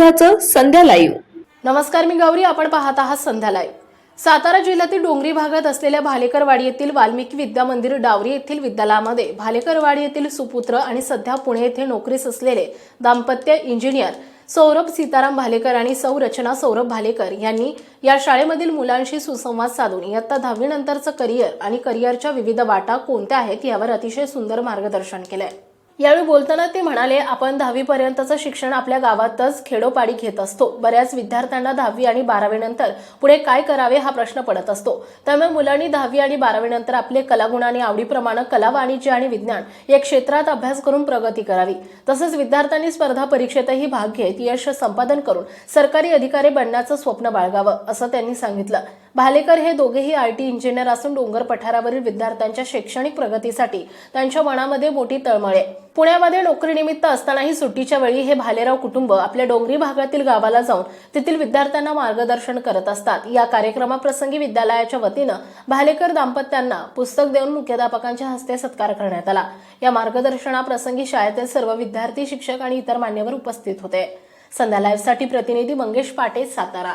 महत्वाचं संध्या लाईव्ह नमस्कार मी गौरी. आपण पाहत आहात संध्या लाईव्ह सातारा जिल्ह्यातील डोंगरी भागात असलेल्या भालेकरवाडी येथील वाल्मिकी विद्या मंदिर डावरी येथील विद्यालयामध्ये भालेकरवाडी येथील सुपुत्र आणि सध्या पुणे येथे नोकरीस असलेले दाम्पत्य इंजिनियर सौरभ सीताराम भालेकर आणि सौ रचना सौरभ भालेकर यांनी या शाळेमधील मुलांशी सुसंवाद साधून इयत्ता दहावीनंतरचं करिअर आणि करिअरच्या विविध वाटा कोणत्या आहेत यावर अतिशय सुंदर मार्गदर्शन केलंय. यावेळी बोलताना ते म्हणाले आपण दहावीपर्यंतचं शिक्षण आपल्या गावातच खेडोपाडी घेत असतो. बऱ्याच विद्यार्थ्यांना दहावी आणि बारावीनंतर पुढे काय करावे हा प्रश्न पडत असतो. त्यामुळे मुलांनी दहावी आणि बारावीनंतर आपले कलागुण आणि आवडीप्रमाणे कला वाणिज्य आणि विज्ञान या क्षेत्रात अभ्यास करून प्रगती करावी. तसंच विद्यार्थ्यांनी स्पर्धा परीक्षेतही भाग घेत यश संपादन करून सरकारी अधिकारी बनण्याचं स्वप्न बाळगावं असं त्यांनी सांगितलं. भालेकर हे दोघेही आय टी इंजिनियर असून डोंगर पठारावरील विद्यार्थ्यांच्या शैक्षणिक प्रगतीसाठी त्यांच्या मनामध्ये मोठी तळमळ आहे. पुण्यामध्ये नोकरीनिमित्त असतानाही सुट्टीच्या वेळी हे भालेराव कुटुंब आपल्या डोंगरी भागातील गावाला जाऊन तेथील विद्यार्थ्यांना मार्गदर्शन करत असतात. या कार्यक्रमाप्रसंगी विद्यालयाच्या वतीनं भालेकर दाम्पत्यांना पुस्तक देऊन मुख्याध्यापकांच्या हस्ते सत्कार करण्यात आला. या मार्गदर्शनाप्रसंगी शाळेतील सर्व विद्यार्थी शिक्षक आणि इतर मान्यवर उपस्थित होते. संध्या लाईव्हसाठी प्रतिनिधी मंगेश पाटे सातारा.